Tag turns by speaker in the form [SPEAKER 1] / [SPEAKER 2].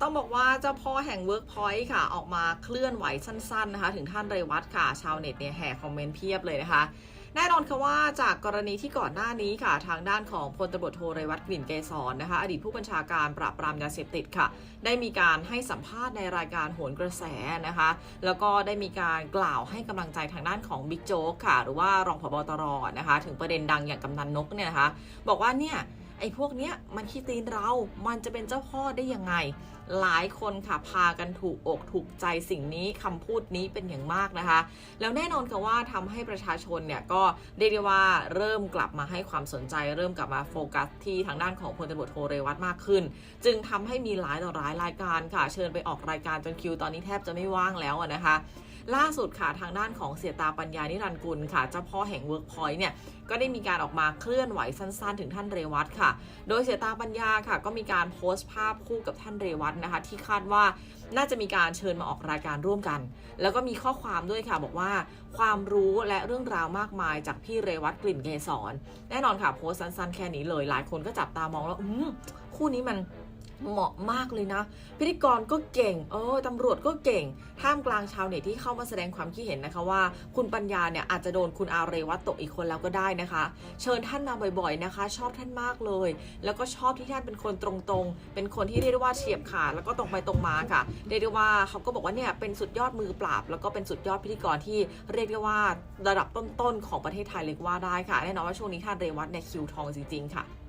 [SPEAKER 1] ต้องบอกว่าเจ้าพ่อแห่ง Workpoint ค่ะ ออกมาเคลื่อนไหวสั้น ๆ นะคะ ถึงท่านเรวัตค่ะ ชาวเน็ตเนี่ยแห่คอมเมนต์เพียบเลยนะคะ แน่นอนค่ะว่าจากกรณีที่ก่อนหน้านี้ค่ะ ทางด้านของพลตำรวจโทเรวัตกลิ่นเกษรนะคะ อดีตผู้บัญชาการปราบปรามยาเสพติดค่ะ ได้มีการให้สัมภาษณ์ในรายการโหนกระแสนะคะ แล้วก็ได้มีการกล่าวให้กำลังใจทางด้านของบิ๊กโจ๊กค่ะ หรือว่ารองผบตรนะคะ ถึงประเด็นดังอย่างกำนันนกเนี่ยนะคะ บอกว่าเนี่ย ไอ้พวกเนี้ยมันขี้ตีนเรา มันจะเป็นเจ้าพ่อได้ยังไง หลายคนค่ะพากันถูกอกถูกใจสิ่งนี้คำพูดนี้เป็นอย่างมากนะคะ แล้วแน่นอนค่ะว่าทำให้ประชาชนเนี่ยก็เรียกได้ว่าเริ่มกลับมาให้ความสนใจ เริ่มกลับมาโฟกัสที่ทางด้านของพลตำรวจโทเรวัตมากขึ้น จึงทำให้มีหลายต่อหลายรายการค่ะ เชิญไปออกรายการจนคิวตอนนี้แทบจะไม่ว่างแล้วนะคะล่าสุดค่ะทางด้านของเสียตาปัญญานิรันกุลค่ะเจ้าพ่อแห่ง Workpoint เนี่ยก็ได้มีการออกมาเคลื่อนไหวสั้น ๆ ถึงท่านเรวัตค่ะโดยเสียตาปัญญาค่ะ ก็มีการโพสต์ภาพคู่กับท่านเรวัตนะคะ ที่คาดว่าน่าจะมีการเชิญมาออกรายการร่วมกัน แล้วก็มีข้อความด้วยค่ะบอกว่า ความรู้และเรื่องราวมากมายจากพี่เรวัตกลิ่นเกสรแน่นอนค่ะโพสต์สั้นๆแค่นี้เลย หลายคนก็จับตามองแล้วอืมคู่นี้มัน เหมาะมากเลยนะ พิธีกรก็เก่ง เออตำรวจก็เก่ง ท่ามกลางชาวเน็ตที่เข้ามาแสดงความคิดเห็นนะคะว่า คุณปัญญาเนี่ยอาจจะโดนคุณอาเรวัตตกอีกคนแล้วก็ได้นะคะ เชิญท่านมาบ่อยๆนะคะ ชอบท่านมากเลย แล้วก็ชอบที่ท่านเป็นคนตรงๆ เป็นคนที่เรียกได้ว่าเฉียบขาดแล้วก็ตรงไปตรงมาค่ะเรียกได้ว่าเขาก็บอกว่าเนี่ยเป็นสุดยอดมือปราบ แล้วก็เป็นสุดยอดพิธีกรที่เรียกได้ว่าระดับต้นๆของประเทศไทยเลยว่าได้ค่ะแน่นอนว่าช่วงนี้ท่านเรวัตเนี่ยคิวทองจริงๆค่ะ